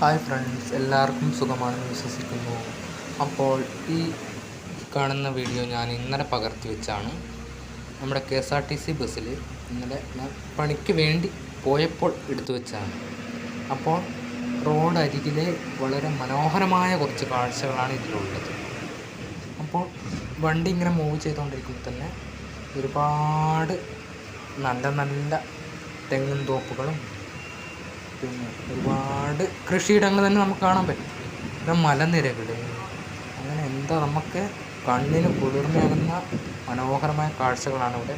Hi friends എല്ലാവർക്കും സുഖമാണെന്ന് വിശ്വസിക്കുന്നു. അപ്പോൾ ഈ കാണുന്ന വീഡിയോ ഞാൻ ഇന്നലെ പകർത്തി വെച്ചാണ്. നമ്മുടെ K S R T C ബസ്സിൽ ഇന്നലെ ഞാൻ പണിക്ക് വേണ്ടി പോയപ്പോൾ എടുത്തു വെച്ചാണ്. അപ്പോൾ റോഡ് അരികിലെ വളരെ മനോഹരമായ കുറച്ച് കാഴ്ചകളാണ് ഇതിലുള്ളത്. അപ്പോൾ വണ്ടി ഇങ്ങനെ മൂവ് ചെയ്തുകൊണ്ടിരിക്കുമ്പോൾ തന്നെ ഒരുപാട് നല്ല നല്ല തെങ്ങും തോപ്പുകളും പിന്നെ ഒരുപാട് കൃഷിയിടങ്ങൾ തന്നെ നമുക്ക് കാണാൻ പറ്റും. പിന്നെ മലനിരകൾ അങ്ങനെ എന്താ നമുക്ക് കണ്ണിന് കുളിർമയാകുന്ന മനോഹരമായ കാഴ്ചകളാണ് ഇവിടെ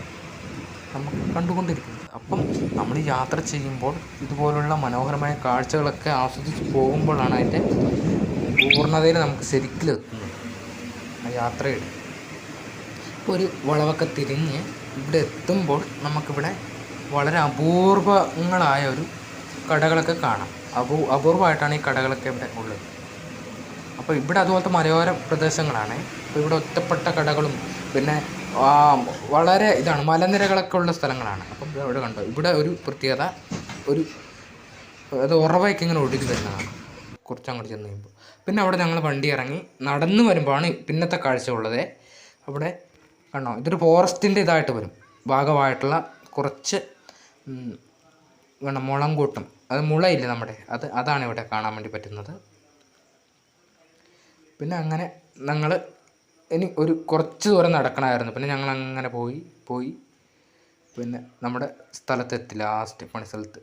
നമുക്ക് കണ്ടുകൊണ്ടിരിക്കുന്നത്. അപ്പം നമ്മൾ യാത്ര ചെയ്യുമ്പോൾ ഇതുപോലുള്ള മനോഹരമായ കാഴ്ചകളൊക്കെ ആസ്വദിച്ച് പോകുമ്പോഴാണ് അതിന്റെ പൂർണതയിൽ നമുക്ക് ശരിക്കിലെത്തുന്നത് ആ യാത്രയുടെ ഇപ്പോൾ ഒരു വളവൊക്കെ തിരിഞ്ഞ് ഇവിടെ എത്തുമ്പോൾ നമുക്കിവിടെ വളരെ അപൂർവങ്ങളായ ഒരു കടകളൊക്കെ കാണാം. അപൂ അപൂർവമായിട്ടാണ് ഈ കടകളൊക്കെ ഇവിടെ ഉള്ളത്. അപ്പോൾ ഇവിടെ അതുപോലത്തെ മലയോര പ്രദേശങ്ങളാണ്. അപ്പോൾ ഇവിടെ ഒറ്റപ്പെട്ട കടകളും പിന്നെ വളരെ ഇതാണ് മലനിരകളൊക്കെ ഉള്ള സ്ഥലങ്ങളാണ്. അപ്പം ഇവിടെ കണ്ടോ? ഇവിടെ ഒരു പ്രത്യേകത ഒരു അത് ഉറവായിക്ക് ഇങ്ങനെ ഒഴുകി വരുന്നതാണ്. കുറച്ച് അങ്ങോട്ട് ചെന്ന് കഴിയുമ്പോൾ. പിന്നെ അവിടെ ഞങ്ങൾ വണ്ടി ഇറങ്ങി നടന്നു വരുമ്പോഴാണ് പിന്നത്തെ കാഴ്ച ഉള്ളത്. അവിടെ കണ്ടോ? ഇതൊരു ഫോറസ്റ്റിന്റെ ഇതായിട്ട് വരും. ഭാഗമായിട്ടുള്ള കുറച്ച് വേണം മുളം കൂട്ടും. അത് മുളയില്ല നമ്മുടെ? അത് അതാണ് ഇവിടെ കാണാൻ വേണ്ടി പറ്റുന്നത്. പിന്നെ അങ്ങനെ ഞങ്ങൾ ഇനി ഒരു കുറച്ച് ദൂരം നടക്കണമായിരുന്നു. പിന്നെ ഞങ്ങൾ അങ്ങനെ പോയി പോയി. പിന്നെ നമ്മുടെ സ്ഥലത്തെത്തി ലാസ്റ്റ് പണി സ്ഥലത്ത്.